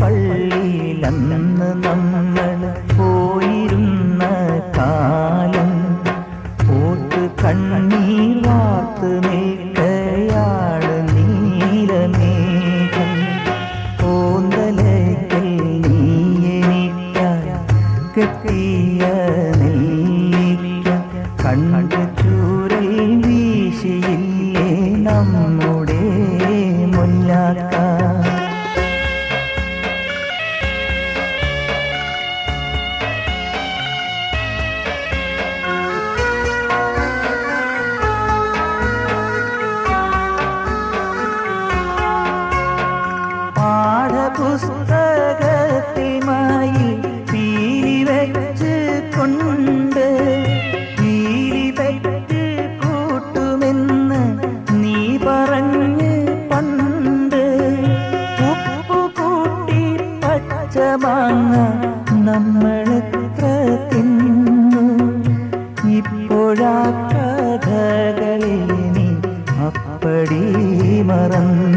പള്ളിയിലന്ന് നമ്മൾ പോയിരുന്ന കാലം. പോത്ത് കണ്ണീർ വാർത്ത് നിൽക്കയാൾ നീലമേഘം. പോന്തലേക്ക് നീ കെട്ടിയ നെല്ലിക്ക കണ്ണു ചൂരൽ വീശിയില്ലേ നമ്മുടെ മുല്ലാക്ക. கரம்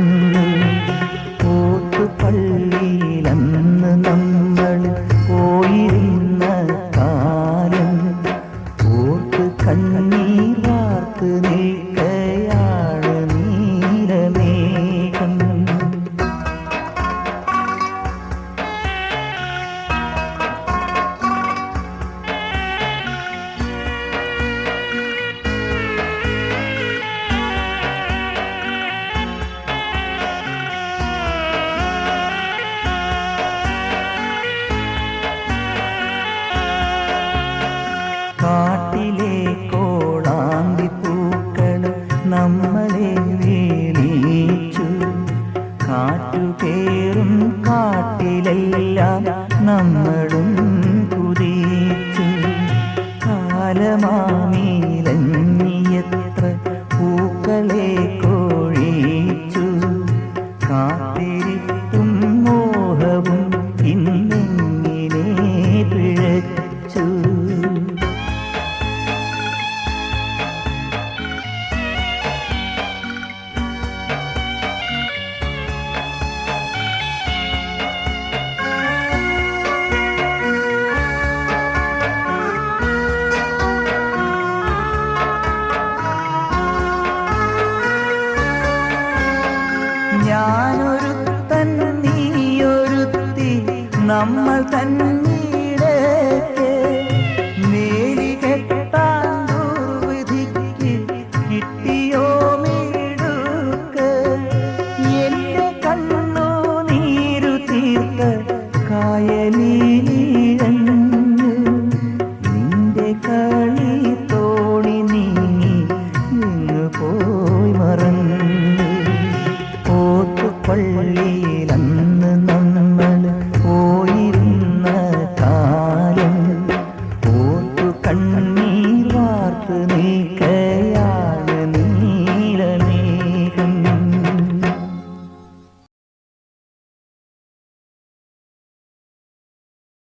കാട്ടിലെല്ലാം നമ്മളും കുതിച്ചു കാലമാ നമ്മൾ തന്നെ